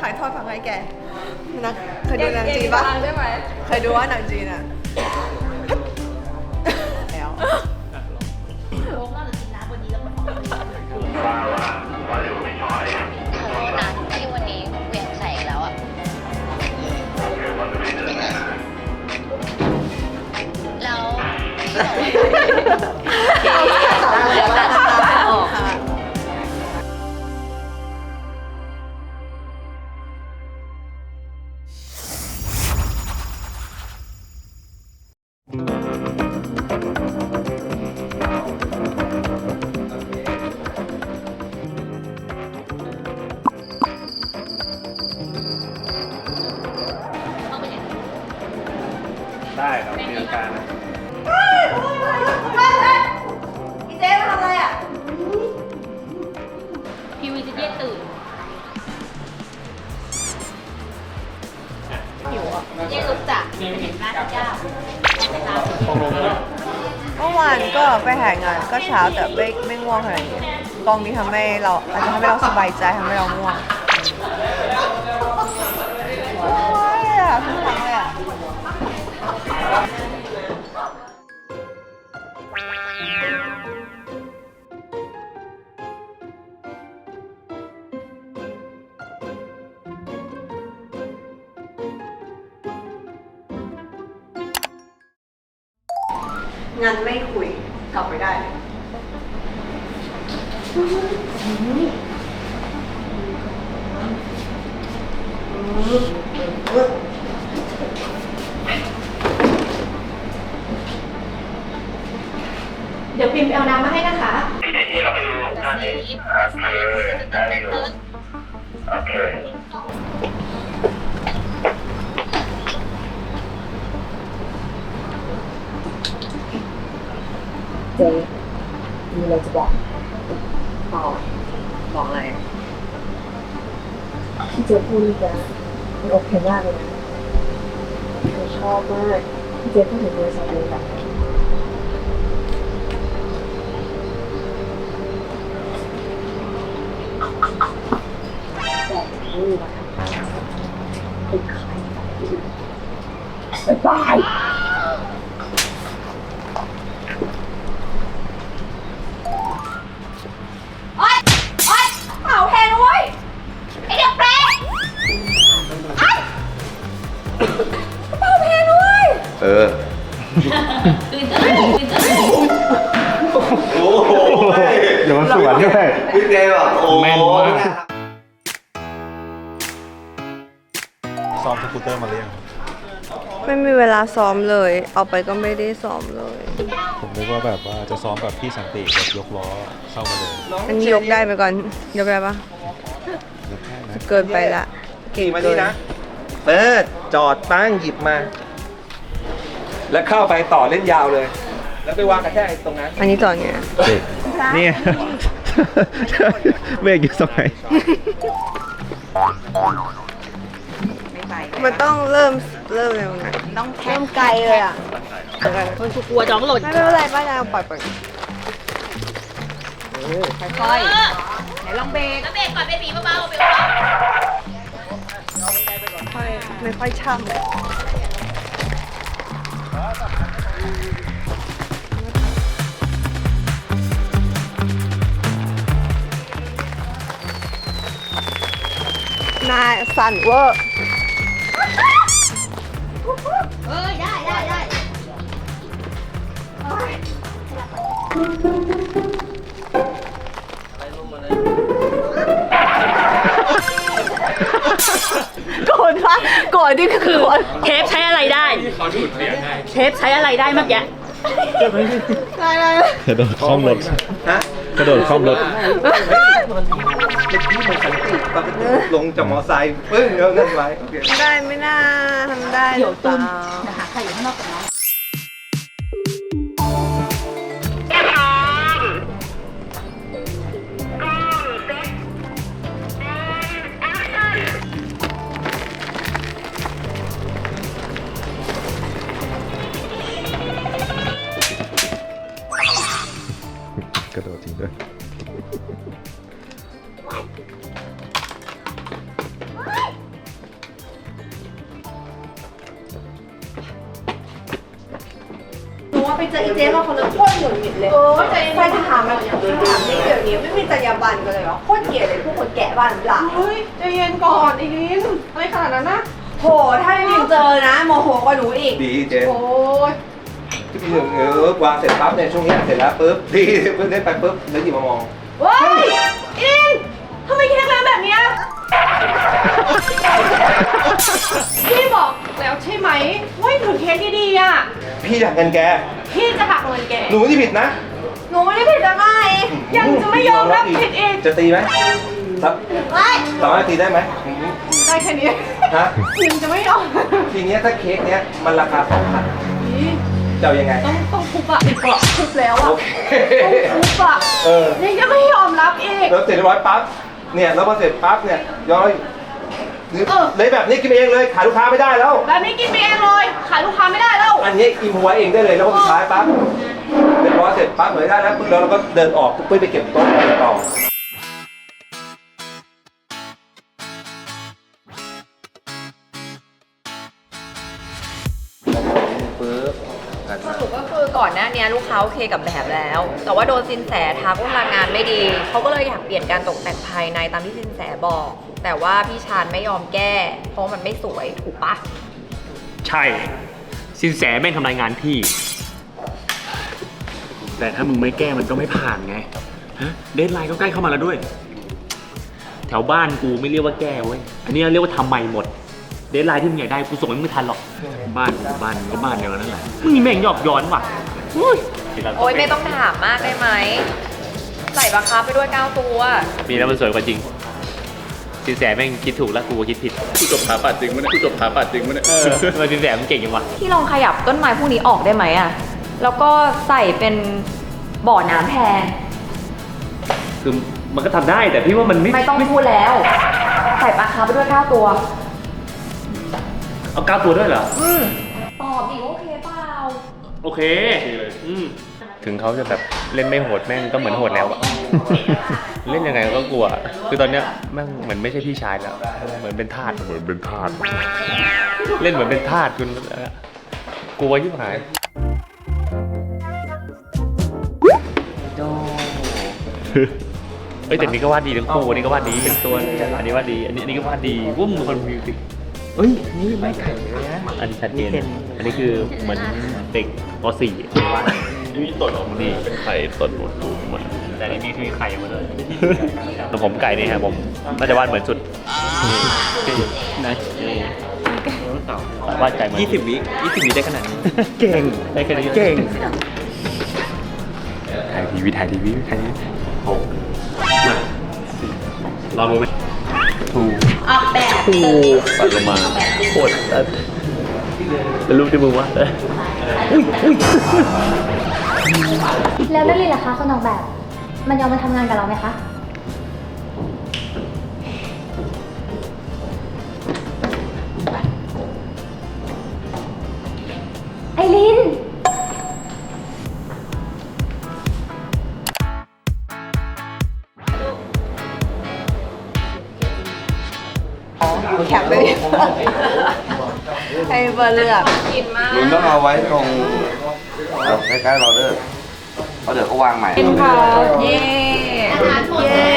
ถ่ายทอดทางไงแกนะเคยดูหนังจีนปะใช่ไหมเคยดูว่าหนังจีนอะแล้วโลกเราจะกินน้ำวันนี้แล้วมันออกมาขอโทษนะที่วันนี้เหวี่ยงใส่อีกแล้วอะแล้วที่บอกว่าค่ะ ได้ครับมีอาการนะอีเจ๊มาทำอะไรอะ พี่วิจะเรียกตื่นหิวอะเรียกลุกจ้ะเห็นหน้าเจ้าไปตามตกลงแล้วเมื่อวานก็ไปถ่ายงานก็เช้าแต่ไม่ไม่ง่วงขนาดนี้กองนี้ทำให้เราอาจจะทำให้เราสบายใจทำให้เราง่วงโอ้ยอะ งเลยอะงั้นไม่คุย กลับไปได้เลยเดี๋ยวพิมพ์ไปเอาน้ำมาให้นะคะเจ๊มีอะไรจะบอกบอกบอกอะไรที่เจ๊พูดนี่นะมันโอเคมากเลยนะเธอชอบมากที่เจ๊พูดถึงบริษัทเลยแบบแต่ไม่มีวันทำงานเป็นใครบ๊ายบาย ด้วยพี่เจแบบโอ้แม่นมากเนี่ยซ้อมสกูตเตอร์มาเรียงไม่มีเวลาซ้อมเลย เอาไปก็ไม่ได้ซ้อมเลย ผมนึกว่าแบบว่าจะซ้อมแบบพี่สันติแบบยกล้อเข้ามาเลยอันนี้ยกได้ไหมก่อน ยกได้ปะยกแค่นะเกินไปละเก่ขี่งมาเกินี่นนะ เปิด จอดตั้งหยิบมา แล้วเข้าไปต่อเล่นยาวเลย แล้วไปวางกระแทกตรงนั้น อันนี้ต่อไง นี่ เบรกอยู่ตรงไหนมันต้องเริ่มเริ่มเร็วนะต้องเริ่มไกลเลยอะคนกูกลัวจ้องหล่นไม่เป็นไรป้านางปล่อยปล่อยค่อยไหนลองเบรกแล้วเบรกก่อนเบบีเบาๆเบรกเบาค่อยไม่ค่อยช่ำ หนายสั่นเวอร์เอ้ยได้ได้ได้โกรธปะโกรธนี่คือโกรธเทปใช้อะไรได้เทปใช้อะไรได้เมื่อกี้ได้ได้กระโดดข้อมรถ ฮะ กระโดดข้อมรถมัน เมื่อกี้มันสันติปกติลงจากมอไซค์ปึ้งแล้วนั่นไว้โอเค ได้ไม่น่าทำได้หรือเปล่าจะหาใครอยู่ข้างนอกกับน้อง ตรหงุดหงิดเลยเออใจแฟนถามมันถามนี่เดี๋ยวนี้ไม่มีจรรยาบรรณกันเลยเหรอโคตรเกลียดเลยพวกคนแก่บ้านหลังเฮ้ยใจเย็นก่อนอีลินอะไรขนาดนั้นนะโหถ้าไม่เจอนะโมโหกว่าหนูอีก ดีเจโอ้ยที่หนึ่งเออวางเสร็จปั๊บเนี่ยช่วงเนี้ยเสร็จแล้วปุ๊บดีปุ๊บได้ไปปุ๊บแล้วหยิบมามองเฮ้ยอีลินทำไมคิดแรงแบบเนี้ยพี่บอกแล้วใช่ไหมว่าให้ถือเค้กดีๆอะพี่อยากเงินแก พี่จะหักเงินแก หนูที่ผิดนะหนูไม่ได้ผิดอะไรยังจะไม่ยอมรับผิดอีกจะตีไหมครับไม่สามารถตีได้ไหมได้แค่นี้ฮะยังจะไม่ยอมทีเนี้ยถ้าเค้กเนี้ยมันราคาสองพันนี่จะเอายังไง ต้องต้องทุบอะอีกอะทุบแล้วอะโอเคต้องทุบอะเออยังจะไม่ยอมรับอีกแล้วเสร็จเรียบร้อยปั๊บเนี่ยแล้วพอเสร็จปั๊บเนี่ยย้อยหรือ เออเลยแบบนี้กินเองเลยขายลูกค้าไม่ได้แล้ว แบบนี้กินไปเองเลย ขายลูกค้าไม่ได้แล้ว อันนี้อิมพอไว้เองได้เลยแล้วพอสุดท้ายปั๊บเรียบร้อยเสร็จปั๊บเหมือนได้แล้วปุ๊บแล้วเราก็เดินออกปุ๊บไปเก็บโต๊ะต่อปึ๊บ สรุปก็คือก่อนหน้านี้ลูกค้าโอเคกับแบบแล้ว แต่ว่าโดนสินแสทักว่าพลังงานไม่ดีเขาก็เลยอยากเปลี่ยนการตกแต่งภายในตามที่สินแสบอก แต่ว่าพี่ชานไม่ยอมแก้ เพราะมันไม่สวยถูกปะใช่ สินแสแม่งทำรายงานพี่ แต่ถ้ามึงไม่แก้มันก็ไม่ผ่านไงฮะเดทไลน์ก็ใกล้เข้ามาแล้วด้วย แถวบ้านกูไม่เรียกว่าแก้เว้ย อันนี้เรียกว่าทำใหม่หมด เดทไลน์ที่มึงอยากได้กูส่งให้มึงไม่ทันหรอกบ้านกูบ้านมึงก็บ้านเดียวกันนั่นแหละมึงนี่แม่งหยอกย้อนว่ะอุ้ยโอ๊ยไม่ต้องถามมากได้ไหมใส่ราคาไปด้วย9ตัวมีแล้วมันสวยกว่าจริงสินแสแม่งคิดถูกแล้วกูก็คิดผิดผู้จบขาปัดจริงมั้ยเนี่ยผู้จบขาปัดจริงมั้ยเนี่ยเออทำไมสินแสมันเก่งยังวะที่ลองขยับต้นไม้พวกนี้ออกได้ไหมอะแล้วก็ใส่เป็นบ่อน้ำแทนคือมันก็ทำได้แต่พี่ว่ามันไม่ไม่ต้องพูดแล้ว ใส่ปลาคาร์ฟไปด้วย9ตัว เอาเก้าตัวด้วยเหรอ อืมตอบดิว่าโอเคเปล่าโอเค อืม ถึงเขาจะแบบเล่นไม่โหดแม่งก็เหมือนโหดแล้วอะ เล่นยังไงก็กลัว คือตอนเนี้ยแม่งเหมือนไม่ใช่พี่ชายแล้ว เหมือนเป็นทาสเหมือนเป็นทาสเล่นเหมือนเป็นทาสคุณกลัวยิ่งหายเอ้ยแต่นี่ก็วาดดีทั้งคู่อันนี้ก็วาดดีเป็นตัวอันนี้วาดดี อันนี้อันนี้ก็วาดดีวุ้มคนมิวสิก เอ้ย นี่ไม่ไข่นะอันนี้ชัดเจน อันนี้คือเหมือนเด็กป .4 นี่ตดออกมาดีเป็นไข่ตดหมดตูมาแต่อันนี้คือไข่มาเลยแต่ผมไก่นี่ครับผมน่าจะวาดเหมือนสุดนะวาดไก่เหมือนยี่สิบวิยี่สิบวิได้ขนาดนี้เก่งได้แค่นี้เก่งถ่ายทีวีถ่ายทีวีถ่ายทีวีโอ้มาลองดูไหมถูกออกแบ คูปัดลงมาโคตรแล้วรูปที่มึงวาดเลยอุ้ยอุ้ยแล้วนั่นเลยล่ะคะคนออกแบบ มันยอมมาทำงานกับเราไหมคะ บอร์เลือก กินมากลุงต้องเอาไว้ตรงใกล้ๆเราเด้อเพราะเดี๋ยวเขาวางใหม่ค่ะเย้เย้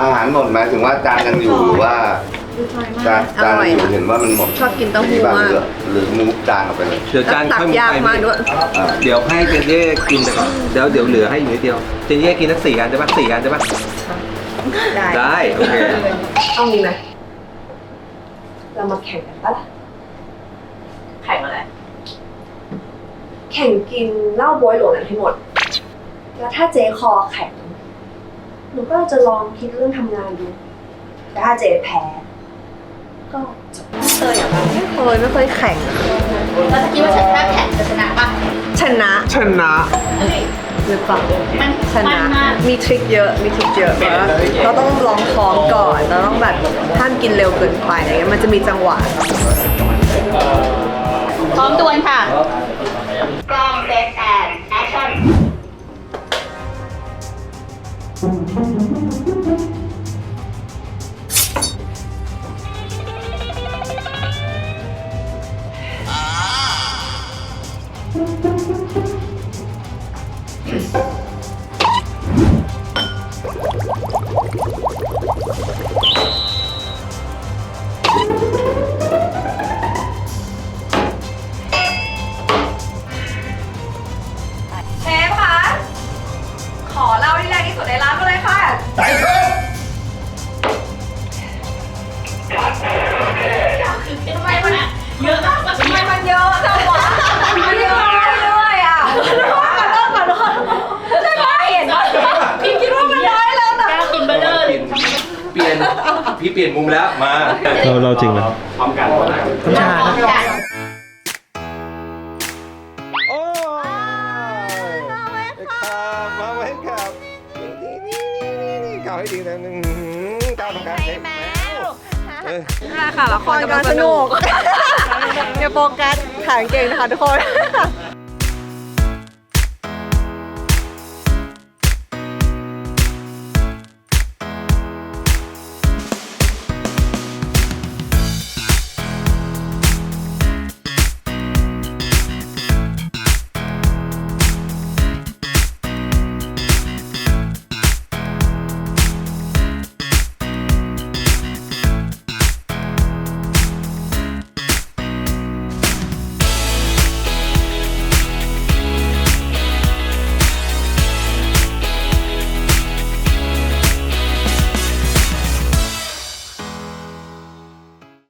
อาหารหมดหมายถึงว่าจานยังอยู่หรือว่าจานจานยังอยู่เห็นว่ามันหมดชอบกินเต้าหู้บ้างมากหรือหรือมูฟจานออกไปเลยเดี๋ยวจานตักค่อยมุกยากไปมากด้วยอ่าเดี๋ยวให้เจนเย่กินไปก่อนเดี๋ยวเดี๋ยวเหลือให้อยู่นิดเดียวเจนเย่กินสักสี่อันได้ปะสี่อันได้ปะได้ได้โอเคเอางี้ไหม เรามาแข่งกันปะล่ะ แข่งอะไร แข่งกินเหล้าบวยหลวงนั้นให้หมด แล้วถ้าเจ๊คอแข็ง หนูก็จะลองคิดเรื่องทำงานดู แต่ถ้าเจ๊แพ้ ก็จบเคยไม่เคยไม่เคยแข่งอะแล้วถ้าคิดว่าฉันถ้าแข่งจะชนะปะชนะ ชนะ หรือเปล่ามันชนะมีทริคเยอะมีทริคเยอะเพราะว่าเราต้องลองท้องก่อนเราต้องแบบห้ามกินเร็วเกินไปอะไรเงี้ยมันจะมีจังหวะ พร้อมดวลค่ะ กล้องเซตแอนแอคชั่น พี่เปลี่ยนมุมแล้ว มาเราเราจริงไหมพร้อมกันน้ำชาโอ้ยครับมาไว้ครับนี่นี่นี่นี่ก้าวให้ดีนะอื้อหือก้าวทำการเช็คเอ้ยค่ะละครกำลังสนุกอย่าโฟกัสขางเก่งนะคะทุกคน